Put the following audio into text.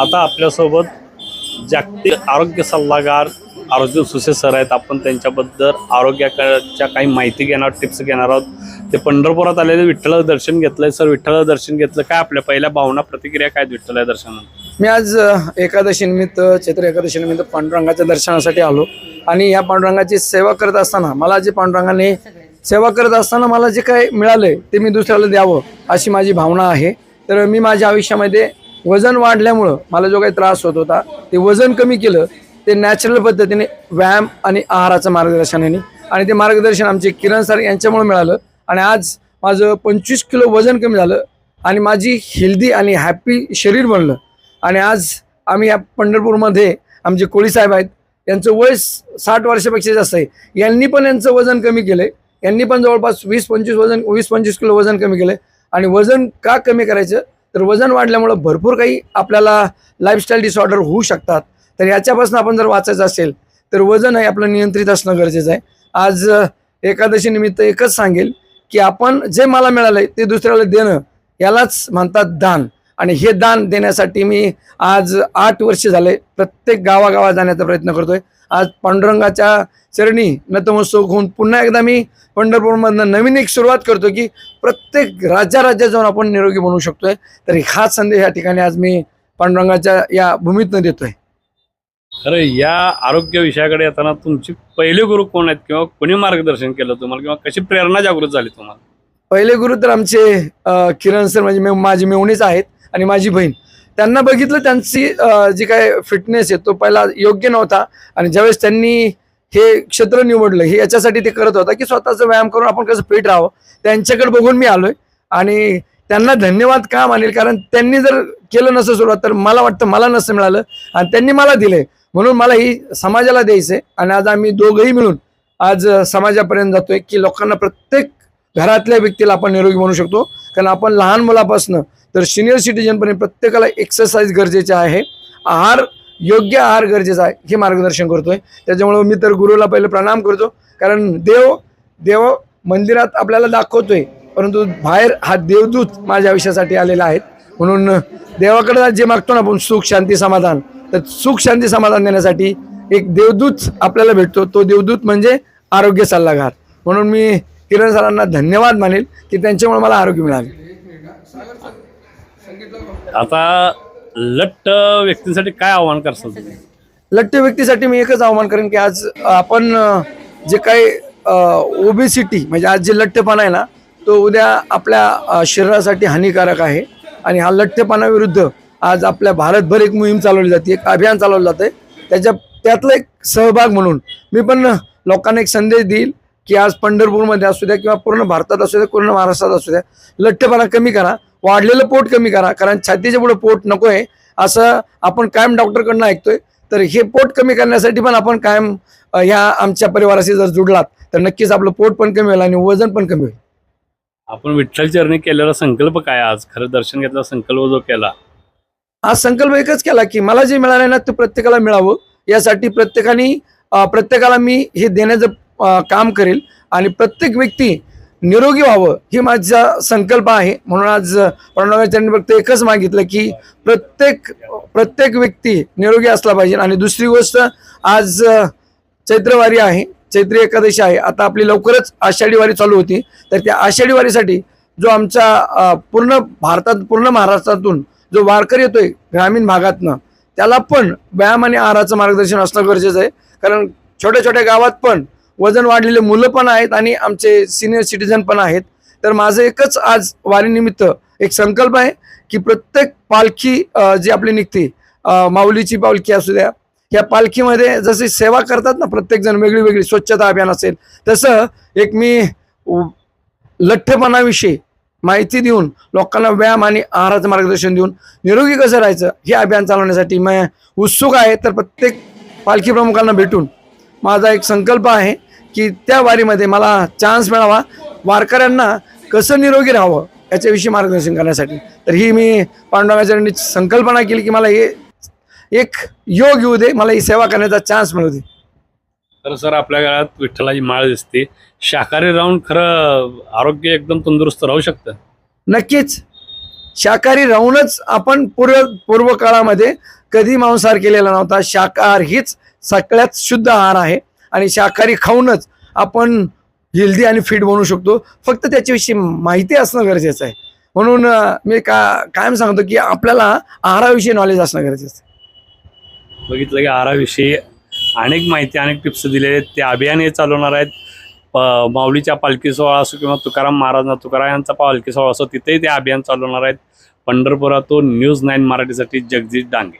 आता आपल्यासोबत जागतिक आरोग्य सल्लागार अर्जुन सुसे सर आहेत. आपण त्यांच्याबद्दल आरोग्याच्या काही माहिती घेणार टिप्स घेणार आहोत. ते पंढरपुरात आलेले विठ्ठल दर्शन घेतलंय. सर विठ्ठल दर्शन घेतलं. काय आपल्या पहिल्या भावना प्रतिक्रिया काय आहेत विठ्ठल दर्शनात मी आज अ, एकादशी निमित्त चैत्र एकादशी निमित्त पांडुरंगाच्या दर्शनासाठी आलो. आणि या पांडुरंगाची सेवा करत असताना मला जे पांडुरंगाने सेवा करत असताना मला जे काय मिळालंय ते मी दुसऱ्याला द्यावं अशी माझी भावना आहे. तर मी माझ्या आयुष्यामध्ये वजन वाढल्यामुळं मला जो काही त्रास होत होता ते वजन कमी केलं ते नॅचरल पद्धतीने व्यायाम आणि आहाराचं मार्गदर्शनाने आणि ते मार्गदर्शन आमचे किरण सर यांच्यामुळे मिळालं. आणि आज माझं पंचवीस किलो वजन कमी झालं आणि माझी हेल्दी आणि हॅपी शरीर बनलं. आणि आज आम्ही या पंढरपूरमध्ये आमचे कोळीसाहेब आहेत यांचं वय साठ वर्षापेक्षा जास्त आहे. यांनी पण यांचं वजन कमी केलं आहे यांनी पण जवळपास वीस पंचवीस वजन वीस पंचवीस किलो वजन कमी केलंय. आणि वजन का कमी करायचं? तर वजन वाढल्यामुळं भरपूर काही आपल्याला लाईफस्टाईल डिसऑर्डर होऊ शकतात. तर याच्यापासून आपण जर वाचायचं असेल तर वजन हे आपलं नियंत्रित असणं गरजेचं आहे. आज एकादशीनिमित्त एकादशी निमित्त एकच सांगेल की आपण जे मला मिळालं आहे ते दुसऱ्याला देणं यालाच म्हणतात दान. आणि हे दान देण्यासाठी मी आज आठ वर्ष झाले प्रत्येक गावागावात जाण्याचा प्रयत्न करतोय. आज पांडुरंगाच्या चरणी नतमस्तक होऊन पुन्हा एकदा मी पंढरपूरमधनं नवीन एक सुरुवात करतो की प्रत्येक राज्या राज्यात जाऊन आपण निरोगी बनवू शकतोय. तर हाच संदेश या ठिकाणी आज मी पांडुरंगाच्या या भूमीतनं देतोय. खरं या आरोग्य विषयाकडे येताना तुमचे पहिले गुरु कोण आहेत किंवा कोणी मार्गदर्शन केलं तुम्हाला किंवा कशी प्रेरणा जागृत झाली तुम्हाला? पहिले गुरु तर आमचे किरण सर म्हणजे माझी मेवणीच आहेत आणि माझी बहीण. त्यांना बघितलं त्यांची जी काय फिटनेस आहे तो पहिला योग्य नव्हता. आणि ज्यावेळेस त्यांनी हे क्षेत्र निवडलं हे याच्यासाठी ते करत होता की स्वतःचा व्यायाम करून आपण कसं फिट राहावं. त्यांच्याकडे बघून मी आलोय. आणि त्यांना धन्यवाद का मानेल? कारण त्यांनी जर केलं नसतं सुरुवात तर मला वाटतं मला नसतं मिळालं. आणि त्यांनी मला दिलंय. म्हणून मला ही समाजाला द्यायचं आहे आणि आज आम्ही दोघंही मिळून आज समाजापर्यंत जातोय की लोकांना प्रत्येक घरातल्या व्यक्तीला आपण निरोगी म्हणू शकतो. कारण आपण लहान मुलापासनं तर सिनियर सिटीजनपर्यंत प्रत्येकाला एक्सरसाइज गरजेचे आहे. आहार योग्य आहार गरजेचा आहे हे मार्गदर्शन करतोय. त्याच्यामुळं मी तर गुरुला पहिले प्रणाम करतो. कारण देव देव मंदिरात आपल्याला दाखवतोय. परंतु बाहेर हा देवदूत माझ्या आयुष्यासाठी आलेला आहे. म्हणून देवाकडे जे मागतो ना आपण सुख शांती समाधान तर सुख शांती समाधान देण्यासाठी एक देवदूत आपल्याला भेटतो. तो देवदूत म्हणजे आरोग्य सल्लागार. म्हणून मी किरण सरांना धन्यवाद मानेल की त्यांच्यामुळे मला आरोग्य मिळाले. आता लट्ट व्यक्तींसाठी काय आव्हान करसाल तुम्ही? लठ्ठ व्यक्तीसाठी मी एकच आव्हान करेन की आज आपण जे काही ओबेसिटी म्हणजे आज जे लठ्ठपणा आहे ना तो उद्या आपल्या शरीरासाठी हानिकारक आहे. आणि हा लठ्ठपणाविरुद्ध आज आपल्या भारतभर एक मोहीम चालवली जाते एक अभियान चालवलं जातं त्याच्या त्यातला एक सहभाग म्हणून मी पण लोकांना एक संदेश देईल की आज पंढरपूरमध्ये असू द्या किंवा पूर्ण भारतात असू द्या पूर्ण महाराष्ट्रात असू द्या लठ्ठपणा कमी करा वाढलेलं पोट कमी करा कारण छातीच्या पुढे पोट नको आहे असं आपण कायम डॉक्टरकडनं ऐकतोय. तर हे पोट कमी करण्यासाठी पण आपण कायम ह्या आमच्या परिवाराशी जर जुडलात तर नक्कीच आपलं पोट पण कमी होईल आणि वजन पण कमी होईल. आपण विठ्ठल चरणी केलेला संकल्प काय आज? खरं दर्शन घेतला संकल्प जो केला? हा संकल्प एकच केला की मला जे मिळालं ना ते प्रत्येकाला मिळावं. यासाठी प्रत्येकाने प्रत्येकाला मी हे देण्याचं काम करेल आणि प्रत्येक व्यक्ती निरोगी व्हावं ही माझा संकल्प आहे. म्हणून आज प्रणवाचार्यांनी फक्त एकच मागितलं की प्रत्येक प्रत्येक व्यक्ती निरोगी असला पाहिजे. आणि दुसरी गोष्ट आज चैत्रवारी आहे. चैत्री एकादशी आहे. आता आपली लवकरच आषाढी वारी चालू होती. तर त्या आषाढी वारीसाठी जो आमच्या पूर्ण भारतात पूर्ण महाराष्ट्रातून जो वारकरी येतोय ग्रामीण भागातनं त्याला पण व्यायाम आणि आहाराचं मार्गदर्शन असणं गरजेचं आहे. कारण छोट्या छोट्या गावात पण वजन वाढलेले मुलं पण आहेत आणि आमचे सिनियर सिटीजन पण आहेत. तर माझं एकच आज वारीनिमित्त एक संकल्प आहे की प्रत्येक पालखी जी आपली निघते माऊलीची पालखी असू द्या या पालखीमध्ये जशी सेवा करतात ना प्रत्येकजण वेगळी वेगळी स्वच्छता अभियान असेल तसं एक मी लठ्ठपणाविषयी माहिती देऊन लोकांना व्यायाम आणि आहाराचं मार्गदर्शन देऊन निरोगी कसं राहायचं हे अभियान चालवण्यासाठी मी उत्सुक आहे. तर प्रत्येक पालखी प्रमुखांना भेटून माझा एक संकल्प आहे की त्या वारीमध्ये मला चान्स मिळावा. वारकऱ्यांना कसं निरोगी राहावं याच्याविषयी मार्गदर्शन करण्यासाठी. तर ही मी पांडुरंगाचार्यांनी संकल्पना केली की मला हे एक योग येऊ दे मला ही सेवा करण्याचा चान्स मिळू दे. तर सर आपल्या घरात विठ्ठलाची माळ दिसते. शाकाहारी राहून खरं आरोग्य एकदम तंदुरुस्त राहू शकतं. नक्कीच. शाकाहारी राहूनच आपण पूर्व पूर्व काळामध्ये कधी मांसाहार केलेला नव्हता. शाकाहार हीच सगळ्यात शुद्ध आहार आहे. आणि शाकाहारी खाऊनच आपण हेल्दी आणि फिट बनवू शकतो. फक्त त्याच्याविषयी माहिती असणं गरजेचं आहे. म्हणून मी का कायम सांगतो की आपल्याला आहाराविषयी नॉलेज असणं गरजेचं आहे. बघितलं की आहाराविषयी अनेक माहिती अनेक टिप्स दिलेले आहेत. ते अभियान हे चालवणार आहेत. माऊलीच्या पालखी सोहळा असो किंवा तुकाराम महाराज तुकाराम यांचा पालखी सोहळा असो तिथेही ते अभियान चालवणार आहेत. पंढरपुरातून न्यूज नाईन मराठीसाठी जगदीश डांगे